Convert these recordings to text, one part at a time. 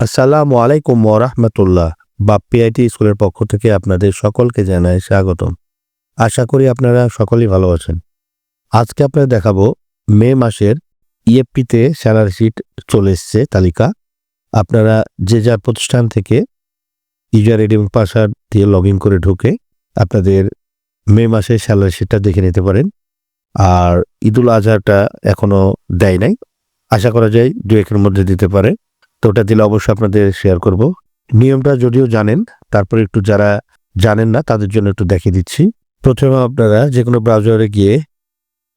আসসালামু আলাইকুম ওরহমতুল্লাহ বাপ্পিআইটি স্কুলের পক্ষ থেকে আপনাদের সকলকে জানাই স্বাগতম। আশা করি আপনারা সকলেই ভালো আছেন। আজকে আপনারা দেখাবো, মে মাসের ইএফপিতে স্যালারি শিট চলে এসছে তালিকা। আপনারা যে যার প্রতিষ্ঠান থেকে ইউজার আইডি পাসওয়ার্ড দিয়ে লগ ইন করে ঢুকে আপনাদের মে মাসের স্যালারি শিটটা দেখে নিতে পারেন। আর ঈদুল আজহাটা এখনও দেয় নাই। আশা করা যায় দু একের মধ্যে দিতে পারে। তো ওটা দিলে অবশ্যই আপনাদের শেয়ার করব। নিয়মটা যদিও জানেন, তারপরে একটু যারা জানেন না, তাদের জন্য একটু দেখিয়ে দিচ্ছি। প্রথমে আপনারা যে কোনো ব্রাউজারে গিয়ে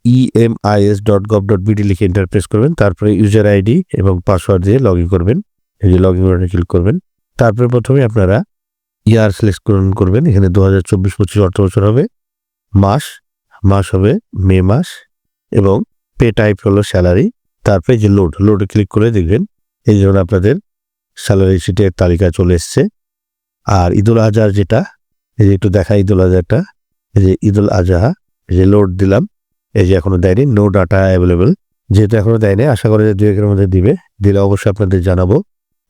EMIS dot gov dot BD লিখে ইন্টারপ্রেস করবেন, তারপরে ইউজার আইডি এবং পাসওয়ার্ড দিয়ে লগ ইন করবেন। এই যে লগ ইন বাটনে ক্লিক করবেন। তারপরে প্রথমে আপনারা ইয়ার সিলেক্ট করবেন, এখানে দু হাজার চব্বিশ পঁচিশ অর্থ বছর হবে, মাস মাস হবে মে মাস, এবং পে টাইপ হলো স্যালারি তারপরে যে লোড লোডে ক্লিক করে দেখবেন এই জন্য আপনাদের স্যালারি শিটের তালিকা চলে এসছে। আর ঈদুল আজহার যেটা, এই যে একটু দেখা ঈদুল আজহাটা। এই যে ঈদুল আজহা যে লোড দিলাম, এই যে এখনও দেয়নি নো ডাটা অ্যাভেলেবেল যেহেতু এখনও দেয়নি, আশা করি যে দু একের মধ্যে দিবে। দিলে অবশ্যই আপনাদের জানাব।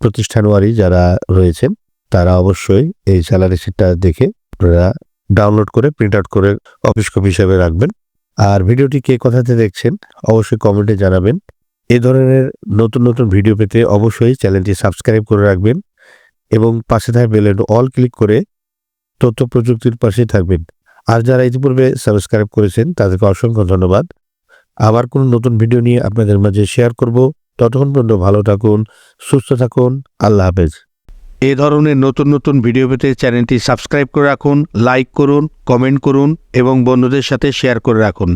প্রতিষ্ঠানওয়ারি যারা রয়েছেন তারা অবশ্যই এই স্যালারি শিটটা দেখে আপনারা ডাউনলোড করে প্রিন্ট আউট করে অফিস কপি হিসাবে রাখবেন। আর ভিডিওটি কে কোথাতে দেখছেন, অবশ্যই কমেন্টে জানাবেন। এ ধরনের নতুন নতুন ভিডিও পেতে অবশ্যই চ্যানেলটি সাবস্ক্রাইব করে রাখবেন এবং পাশে থাকা বেলেন অল ক্লিক করে তথ্য প্রযুক্তির পাশেই থাকবেন। আর যারা ইতিপূর্বে সাবস্ক্রাইব করেছেন, তাদেরকে অসংখ্য ধন্যবাদ। আবার কোনো নতুন ভিডিও নিয়ে আপনাদের মাঝে শেয়ার করব। ততক্ষণ পর্যন্ত ভালো থাকুন, সুস্থ থাকুন, আল্লাহ হাফেজ। এ ধরনের নতুন নতুন ভিডিও পেতে চ্যানেলটি সাবস্ক্রাইব করে রাখুন, লাইক করুন, কমেন্ট করুন এবং বন্ধুদের সাথে শেয়ার করে রাখুন।